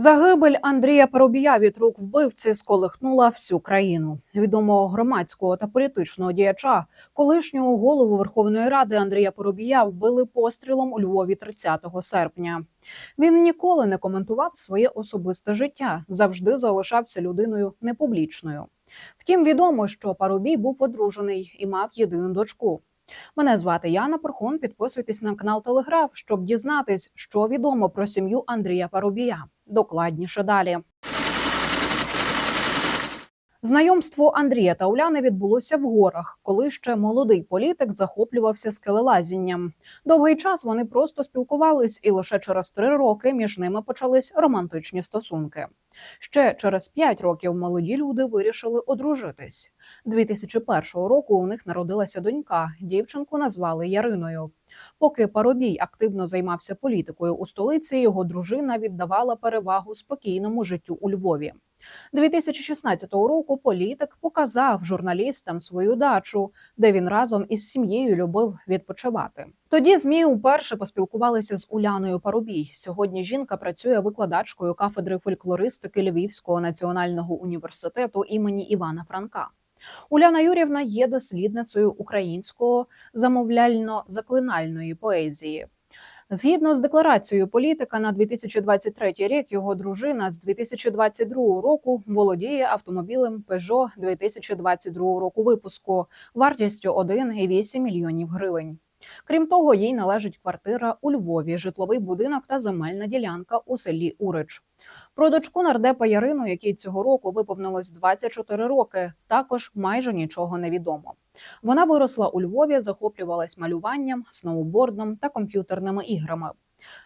Загибель Андрія Парубія від рук вбивці сколихнула всю країну. Відомого громадського та політичного діяча, колишнього голову Верховної Ради Андрія Парубія вбили пострілом у Львові 30 серпня. Він ніколи не коментував своє особисте життя, завжди залишався людиною непублічною. Втім, відомо, що Парубій був одружений і мав єдину дочку. Мене звати Яна Порхон. Підписуйтесь на канал Телеграф, щоб дізнатись, що відомо про сім'ю Андрія Парубія. Докладніше далі. Знайомство Андрія та Уляни відбулося в горах, коли ще молодий політик захоплювався скелелазінням. Довгий час вони просто спілкувались, і лише через три роки між ними почались романтичні стосунки. Ще через п'ять років молоді люди вирішили одружитись. 2001 року у них народилася донька. Дівчинку назвали Яриною. Поки Парубій активно займався політикою у столиці, його дружина віддавала перевагу спокійному життю у Львові. 2016 року політик показав журналістам свою дачу, де він разом із сім'єю любив відпочивати. Тоді змі уперше поспілкувалися з Уляною Парубій. Сьогодні жінка працює викладачкою кафедри фольклористики Львівського національного університету імені Івана Франка. Уляна Юрівна є дослідницею українського замовляльно-заклинальної поезії. Згідно з декларацією політика на 2023 рік, його дружина з 2022 року володіє автомобілем Peugeot 2022 року випуску вартістю 1,8 мільйонів гривень. Крім того, їй належить квартира у Львові, житловий будинок та земельна ділянка у селі Урич. Про дочку нардепа Ярину, якій цього року виповнилось 24 роки, також майже нічого не відомо. Вона виросла у Львові, захоплювалась малюванням, сноубордом та комп'ютерними іграми.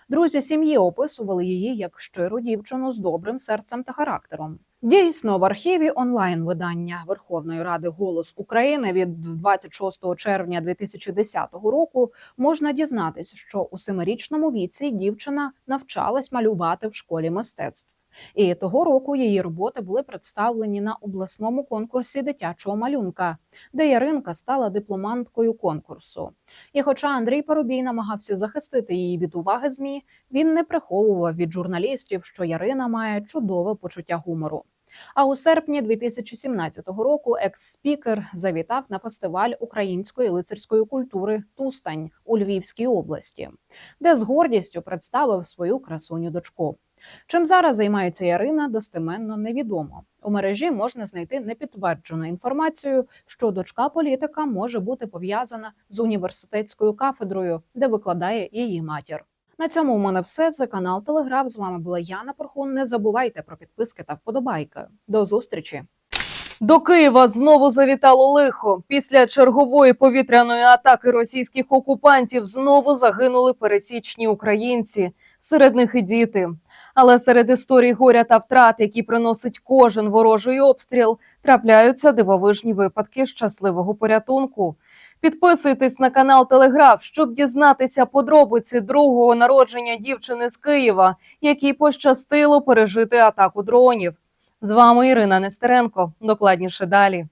Друзі сім'ї описували її як щиру дівчину з добрим серцем та характером. Дійсно, в архіві онлайн видання Верховної Ради Голос України від 26 червня 2010 року можна дізнатися, що у семирічному віці дівчина навчалась малювати в школі мистецтв. І того року її роботи були представлені на обласному конкурсі дитячого малюнка, де Яринка стала дипломанткою конкурсу. І хоча Андрій Парубій намагався захистити її від уваги змі, він не приховував від журналістів, що Ярина має чудове почуття гумору. А у серпні 2017 року екс-спікер завітав на фестиваль української лицарської культури Тустань у Львівській області, де з гордістю представив свою красуню дочку. Чим зараз займається Ярина, достеменно невідомо. У мережі можна знайти непідтверджену інформацію, що дочка політика може бути пов'язана з університетською кафедрою, де викладає її матір. На цьому у мене все. Це канал Телеграф. З вами була Яна Порхун. Не забувайте про підписки та вподобайки. До зустрічі. До Києва знову завітало лихо. Після чергової повітряної атаки російських окупантів знову загинули пересічні українці, серед них і діти. Але серед історій горя та втрат, які приносить кожен ворожий обстріл, трапляються дивовижні випадки щасливого порятунку. Підписуйтесь на канал Телеграф, щоб дізнатися подробиці другого народження дівчини з Києва, якій пощастило пережити атаку дронів. З вами Ірина Нестеренко. Докладніше далі.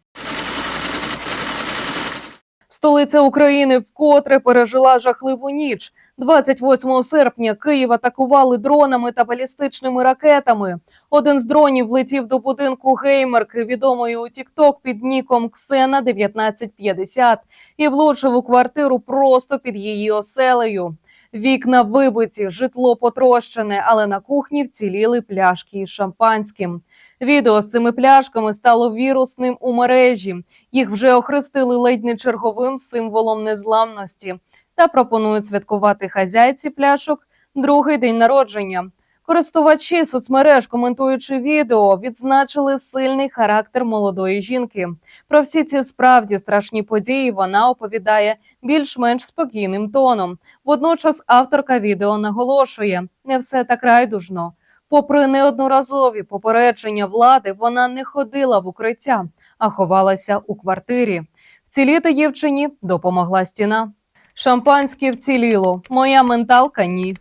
Столиця України вкотре пережила жахливу ніч. 28 серпня Київ атакували дронами та балістичними ракетами. Один з дронів влетів до будинку геймерки, відомої у Тікток під ніком Ксена 1950 і влучив у квартиру просто під її оселею. Вікна вибиті, житло потрощене, але на кухні вціліли пляшки із шампанським. Відео з цими пляшками стало вірусним у мережі. Їх вже охрестили ледь не черговим символом незламності та пропонують святкувати хазяйці пляшок другий день народження. Користувачі соцмереж, коментуючи відео, відзначили сильний характер молодої жінки. Про всі ці справді страшні події вона оповідає більш-менш спокійним тоном. Водночас авторка відео наголошує: не все так райдужно. Попри неодноразові попередження влади, вона не ходила в укриття, а ховалася у квартирі. Вціліти дівчині допомогла стіна. Шампанське вціліло. Моя менталка ні.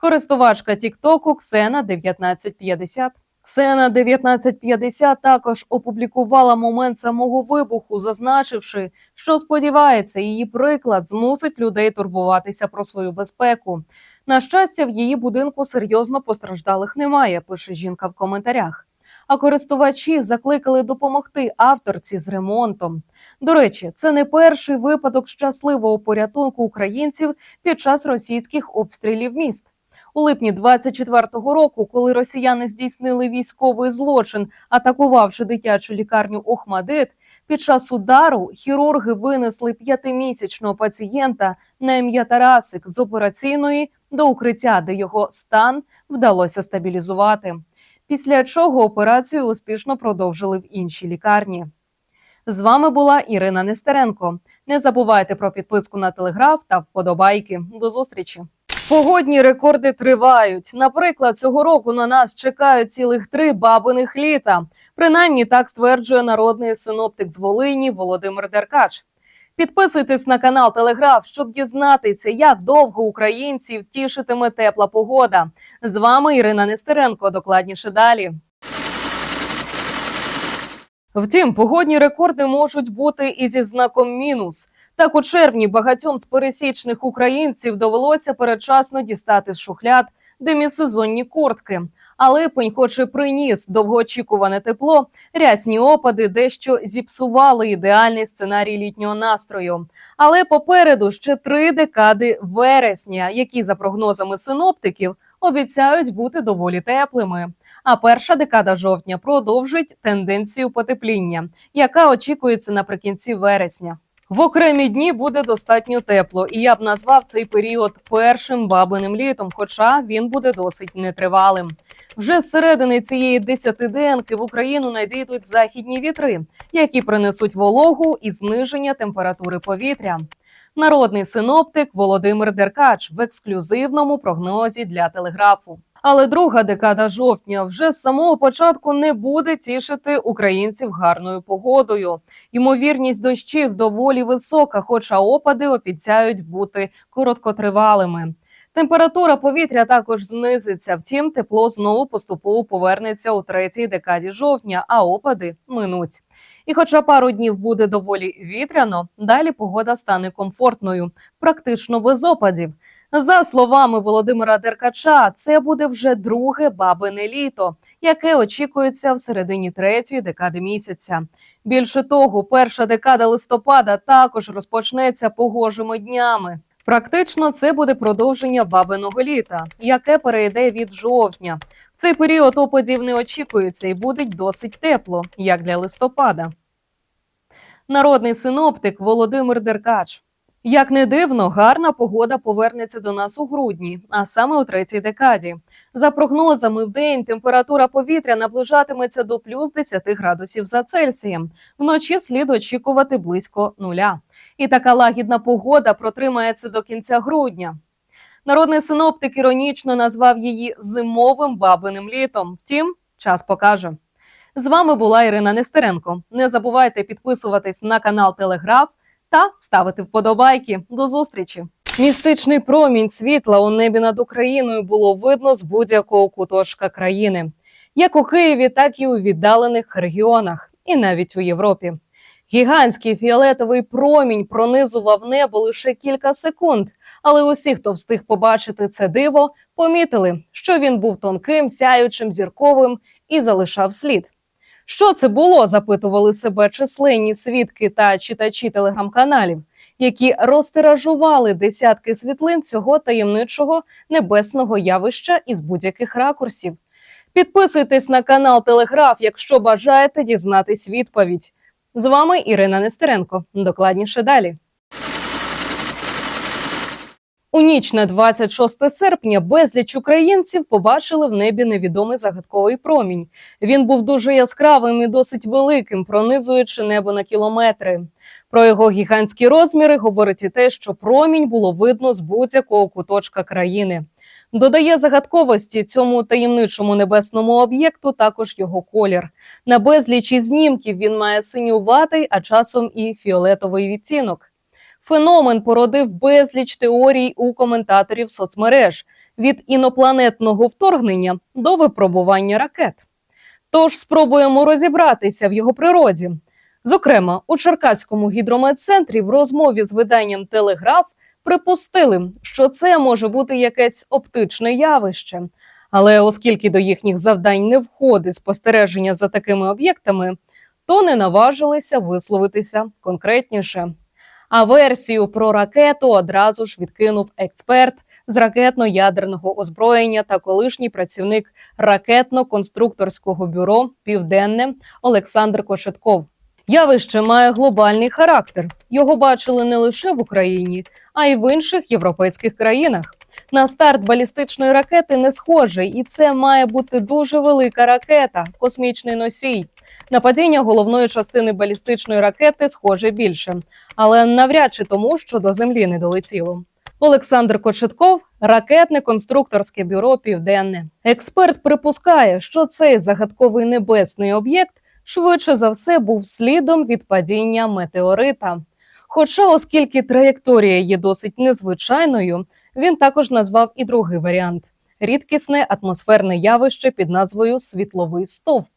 Користувачка Тіктоку Ксена 1950. Ксена 1950 також опублікувала момент самого вибуху, зазначивши, що сподівається, її приклад змусить людей турбуватися про свою безпеку. На щастя, в її будинку серйозно постраждалих немає, пише жінка в коментарях. А користувачі закликали допомогти авторці з ремонтом. До речі, це не перший випадок щасливого порятунку українців під час російських обстрілів міст. У липні 24-го року, коли росіяни здійснили військовий злочин, атакувавши дитячу лікарню Охмадит, під час удару хірурги винесли п'ятимісячного пацієнта на ім'я Тарасик з операційної до укриття, де його стан вдалося стабілізувати. Після чого операцію успішно продовжили в іншій лікарні. З вами була Ірина Нестеренко. Не забувайте про підписку на телеграф та вподобайки. До зустрічі. Погодні рекорди тривають. Наприклад, цього року на нас чекають цілих три бабиних літа. Принаймні так стверджує народний синоптик з Волині Володимир Деркач. Підписуйтесь на канал Телеграф, щоб дізнатися, як довго українців тішитиме тепла погода. З вами Ірина Нестеренко. Докладніше далі. Втім, погодні рекорди можуть бути і зі знаком мінус. Так у червні багатьом з пересічних українців довелося передчасно дістати з шухляд демісезонні куртки. А липень, хоч і приніс довгоочікуване тепло, рясні опади дещо зіпсували ідеальний сценарій літнього настрою. Але попереду ще три декади вересня, які за прогнозами синоптиків обіцяють бути доволі теплими. А перша декада жовтня продовжить тенденцію потепління, яка очікується наприкінці вересня. В окремі дні буде достатньо тепло, і я б назвав цей період першим бабиним літом, хоча він буде досить нетривалим. Вже з середини цієї десятиденки в Україну надійдуть західні вітри, які принесуть вологу і зниження температури повітря. Народний синоптик Володимир Деркач в ексклюзивному прогнозі для телеграфу. Але друга декада жовтня вже з самого початку не буде тішити українців гарною погодою. Ймовірність дощів доволі висока, хоча опади обіцяють бути короткотривалими. Температура повітря також знизиться. Втім, тепло знову поступово повернеться у третій декаді жовтня, а опади минуть. І, хоча пару днів буде доволі вітряно, далі погода стане комфортною, практично без опадів. За словами Володимира Деркача, це буде вже друге бабине літо, яке очікується в середині третьої декади місяця. Більше того, перша декада листопада також розпочнеться погожими днями. Практично це буде продовження бабиного літа, яке перейде від жовтня. В цей період опадів не очікується і буде досить тепло, як для листопада. Народний синоптик Володимир Деркач. Як не дивно, гарна погода повернеться до нас у грудні, а саме у третій декаді. За прогнозами, в день температура повітря наближатиметься до плюс 10 градусів за Цельсієм. Вночі слід очікувати близько нуля. І така лагідна погода протримається до кінця грудня. Народний синоптик іронічно назвав її зимовим бабиним літом. Втім, час покаже. З вами була Ірина Нестеренко. Не забувайте підписуватись на канал Телеграф та ставити вподобайки. До зустрічі! Містичний промінь світла у небі над Україною було видно з будь-якого куточка країни, як у Києві, так і у віддалених регіонах, і навіть у Європі. Гігантський фіолетовий промінь пронизував небо лише кілька секунд, але усі, хто встиг побачити це диво, помітили, що він був тонким, сяючим, зірковим і залишав слід. Що це було? запитували себе численні свідки та читачі телеграм-каналів, які розтиражували десятки світлин цього таємничого небесного явища із будь-яких ракурсів. Підписуйтесь на канал Телеграф, якщо бажаєте дізнатись відповідь. З вами Ірина Нестеренко. Докладніше далі. У ніч на 26 серпня безліч українців побачили в небі невідомий загадковий промінь. Він був дуже яскравим і досить великим, пронизуючи небо на кілометри. Про його гігантські розміри говорить і те, що промінь було видно з будь-якого куточка країни. Додає загадковості цьому таємничому небесному об'єкту також його колір. На безлічі знімків він має синюватий, а часом і фіолетовий відтінок. Феномен породив безліч теорій у коментаторів соцмереж від інопланетного вторгнення до випробування ракет. Тож спробуємо розібратися в його природі. Зокрема, у Черкаському гідрометцентрі в розмові з виданням Телеграф припустили, що це може бути якесь оптичне явище. Але оскільки до їхніх завдань не входить спостереження за такими об'єктами, то не наважилися висловитися конкретніше. А версію про ракету одразу ж відкинув експерт з ракетно-ядерного озброєння та колишній працівник ракетно-конструкторського бюро Південне Олександр Кошетков. Явище має глобальний характер. Його бачили не лише в Україні, а й в інших європейських країнах. На старт балістичної ракети не схожий, і це має бути дуже велика ракета, космічний носій. На падіння головної частини балістичної ракети схоже більше, але навряд чи тому, що до землі не долетіло. Олександр Кочетков, ракетне конструкторське бюро Південне. Експерт припускає, що цей загадковий небесний об'єкт швидше за все був слідом від падіння метеорита. Хоча, оскільки траєкторія є досить незвичайною, він також назвав і другий варіант рідкісне атмосферне явище під назвою світловий стовп.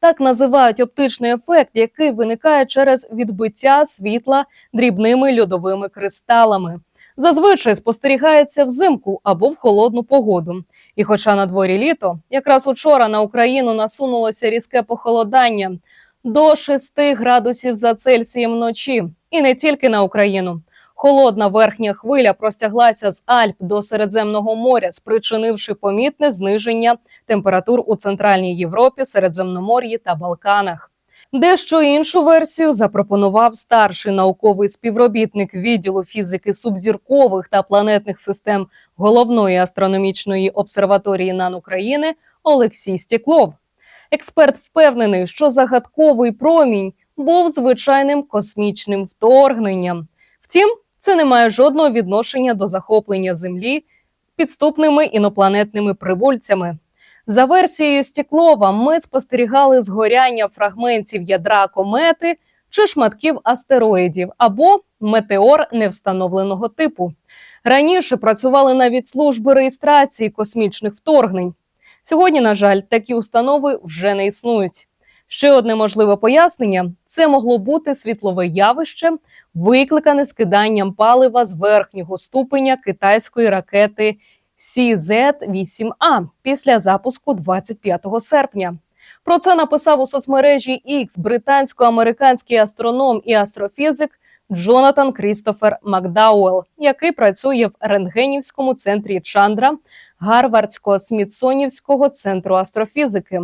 Так називають оптичний ефект, який виникає через відбиття світла дрібними льодовими кристалами. Зазвичай спостерігається взимку або в холодну погоду. І хоча на дворі літо, якраз учора на Україну насунулося різке похолодання до 6 градусів за Цельсієм вночі, і не тільки на Україну. Холодна верхня хвиля простяглася з Альп до Середземного моря, спричинивши помітне зниження температур у Центральній Європі, Середземномор'ї та Балканах. Дещо іншу версію запропонував старший науковий співробітник відділу фізики субзіркових та планетних систем головної астрономічної обсерваторії НАН України Олексій Стеклов. Експерт впевнений, що загадковий промінь був звичайним космічним вторгненням. Втім, це не має жодного відношення до захоплення Землі підступними інопланетними прибульцями. За версією Стеклова, ми спостерігали згоряння фрагментів ядра комети чи шматків астероїдів або метеор невстановленого типу. Раніше працювали навіть служби реєстрації космічних вторгнень. Сьогодні, на жаль, такі установи вже не існують. Ще одне можливе пояснення: це могло бути світлове явище, викликане скиданням палива з верхнього ступеня китайської ракети CZ-8A після запуску 25 серпня. Про це написав у соцмережі X британсько-американський астроном і астрофізик Джонатан Крістофер Макдауел, який працює в рентгенівському центрі Чандра Гарвардського Смітсонівського центру астрофізики.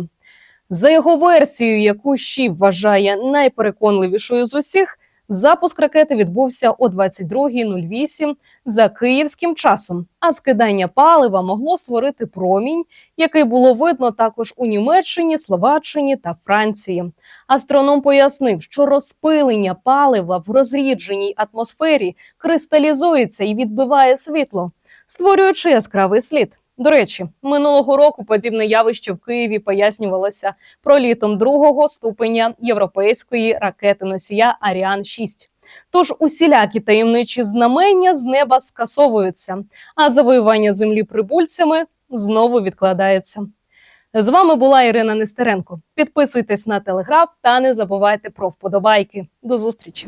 За його версією, яку Ші вважає найпереконливішою з усіх, запуск ракети відбувся о 22.08 за київським часом. А скидання палива могло створити промінь, який було видно також у Німеччині, Словаччині та Франції. Астроном пояснив, що розпилення палива в розрідженій атмосфері кристалізується і відбиває світло, створюючи яскравий слід. До речі, минулого року подібне явище в Києві пояснювалося пролітом другого ступеня європейської ракети носія Аріан 6 Тож усілякі таємничі знамення з неба скасовуються, а завоювання землі прибульцями знову відкладається. З вами була Ірина Нестеренко. Підписуйтесь на телеграф та не забувайте про вподобайки. До зустрічі!